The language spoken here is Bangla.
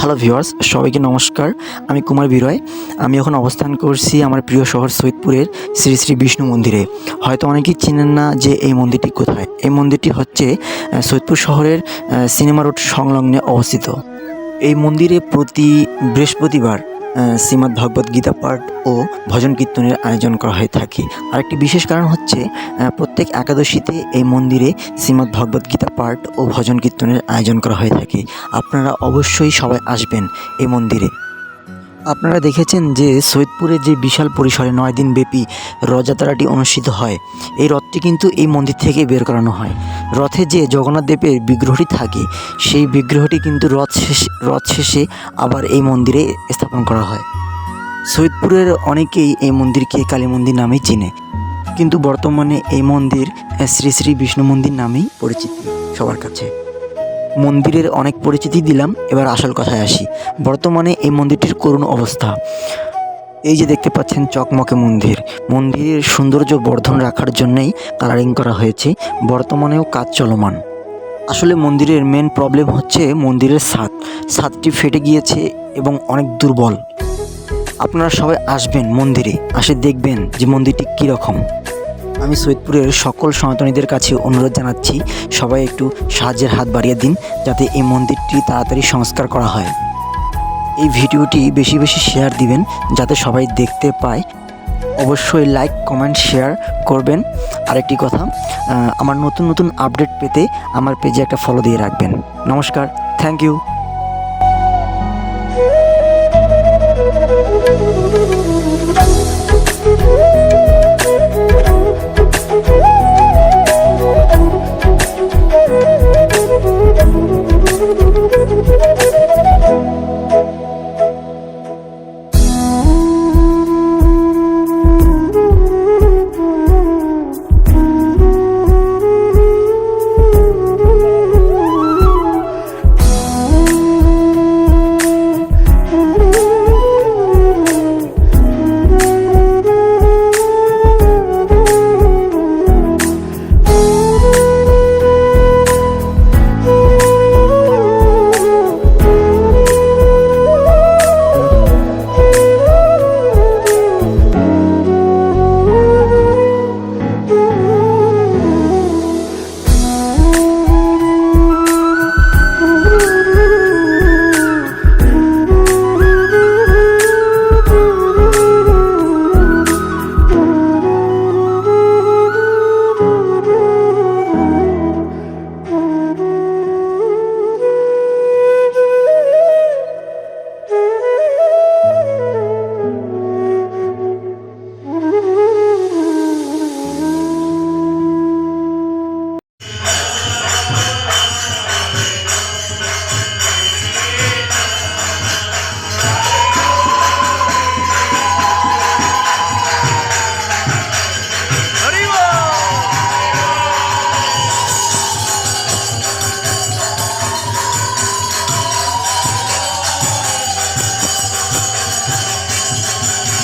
হ্যালো ভিওয়ার্স সবাইকে নমস্কার। আমি কুমার বিরয়। আমি এখন অবস্থান করছি আমার প্রিয় শহর সৈয়দপুরের শ্রী শ্রী বিষ্ণু মন্দিরে। হয়তো অনেকেই চিনেন না যে এই মন্দিরটি কোথায়। এই মন্দিরটি হচ্ছে সৈদপুর শহরের সিনেমা রোড সংলগ্নে অবস্থিত। এই মন্দিরে প্রতি বৃহস্পতিবার শ্রীমদ্ ভগবত গীতা পাঠ ও ভজন কীর্তনের আয়োজন করা হয়ে থাকে। আরেকটি বিশেষ কারণ হচ্ছে প্রত্যেক একাদশীতে এই মন্দিরে শ্রীমদ্ ভগবত গীতা পাঠ ও ভজন কীর্তনের আয়োজন করা হয়ে থাকে। আপনারা অবশ্যই সবাই আসবেন এই মন্দিরে। আপনারা দেখেছেন যে সৈয়দপুরে যে বিশাল পরিসরে নয় দিন ব্যাপী রথযাত্রাটি অনুষ্ঠিত হয়, এই রথটি কিন্তু এই মন্দির থেকে বের করানো হয়। রথে যে জগন্নাথ দেবের বিগ্রহটি থাকে, সেই বিগ্রহটি কিন্তু রথ শেষে রথ শেষে আবার এই মন্দিরে স্থাপন করা হয়। সৈয়দপুরের অনেকেই এই মন্দিরকে কালী মন্দির নামেই চেনে, কিন্তু বর্তমানে এই মন্দির শ্রী শ্রী বিষ্ণু মন্দির নামেই পরিচিত সবার কাছে। মন্দিরের অনেক পরিচিতি দিলাম, এবার আসল কথায় আসি। বর্তমানে এই মন্দিরটির করুণ অবস্থা। এই যে দেখতে পাচ্ছেন চকমকে মন্দির। মন্দিরের সৌন্দর্য বর্ধন রাখার জন্যই কালারিং করা হয়েছে। বর্তমানেও কাজ চলমান। আসলে মন্দিরের মেন প্রবলেম হচ্ছে মন্দিরের ছাদ ছাদটি ফেটে গিয়েছে এবং অনেক দুর্বল। আপনারা সবাই আসবেন মন্দিরে, আসে দেখবেন যে মন্দিরটি কীরকম। আমি সৈয়দপুরের সকল সনাতনীদের কাছে অনুরোধ জানাচ্ছি, সবাই একটু সাহায্যের হাত বাড়িয়ে দিন, যাতে এই মন্দিরটি তাড়াতাড়ি সংস্কার করা হয়। এই ভিডিওটি বেশি বেশি শেয়ার দিবেন যাতে সবাই দেখতে পায়। অবশ্যই লাইক কমেন্ট শেয়ার করবেন। আরেকটি কথা আমার নতুন নতুন আপডেট পেতে আমার পেজে একটা ফলো দিয়ে রাখবেন। নমস্কার থ্যাংক ইউ Yeah.